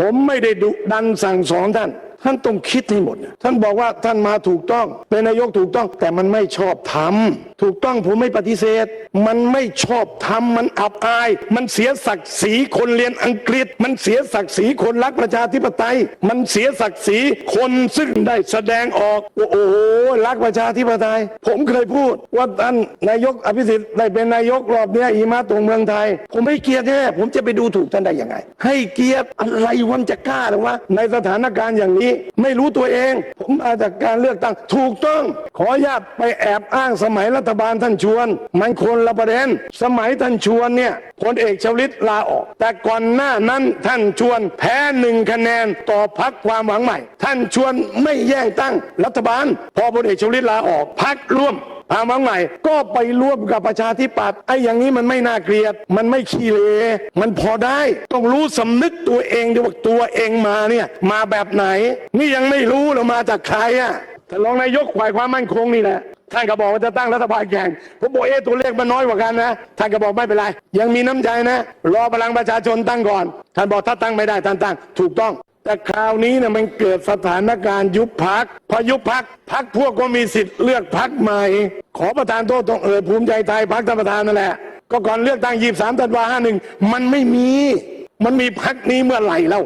ผมไม่ได้ดุดันสั่งสอนท่าน ท่านต้องคิดให้หมด ท่านบอกว่าท่านมาถูกต้อง เป็นนายกถูกต้องแต่มันไม่ชอบทำถูกต้องผมไม่ปฏิเสธ มันไม่ชอบทำมันอับอาย มันเสียศักดิ์ศรีคนเรียนอังกฤษ มันเสียศักดิ์ศรีคนรักประชาธิปไตย มันเสียศักดิ์ศรีคนซึ่งได้แสดงออกโอ้โหรักประชาธิปไตย ผมเคยพูดว่าท่านนายกอภิสิทธิ์ได้เป็นนายกรอบเนี้ยอีมาตรงเมืองไทย ผมให้เกียรติแน่ผมจะไปดูถูกท่านได้ยังไง ให้เกียรติอะไรวันจะกล้าหรือวะในสถานการณ์อย่างนี้ไม่รู้ตัวเอง ผมมาจากการเลือกตั้งถูกต้อง ขอญาตไปแอบอ้างสมัยรัฐบาลท่านชวน มันคนละประเด็น สมัยท่านชวนเนี่ยพลเอกชวลิตลาออก แต่ก่อนหน้านั้นท่านชวนแพ้หนึ่งคะแนนต่อพักความหวังใหม่ ท่านชวนไม่แย่งตั้งรัฐบาล พอพลเอกชวลิตลาออกพักร่วม พามาใหม่ ก็ไปร่วมกับประชาธิปัตย์ไอ้อย่างนี้มันไม่น่าเกลียด มันไม่ขี้เลมันพอได้ ต้องรู้สำนึกตัวเองด้วยว่าตัวเองมาเนี่ย มาแบบไหน นี่ยังไม่รู้เรามาจากใครอะท่านรองนายกฝ่ายความมั่นคงนี่แหละท่านก็บอกว่าจะตั้งรัฐบาลแข่งผมบอกเอ๊ตัวเลขมันน้อยกว่ากันนะ ท่านก็บอกไม่เป็นไร ยังมีน้ำใจนะ รอพลังประชาชนตั้งก่อน ท่านบอกถ้าตั้งไม่ได้ท่านตั้ง ถูกต้อง แต่คราวนี้เนี่ยมันเกิดสถานการณ์ยุบพักพอยุบพักพักพวกก็มีสิทธิ์เลือกพักใหม่ ขอประธานโทษตรงเอ่ยภูมิใจไทยพักท่านประธานนั่นแหละ ก็ก่อนเลือกตั้งยี่สามธันวาห้าหนึ่งมันไม่มี มันมีพักนี้เมื่อไหร่แล้ว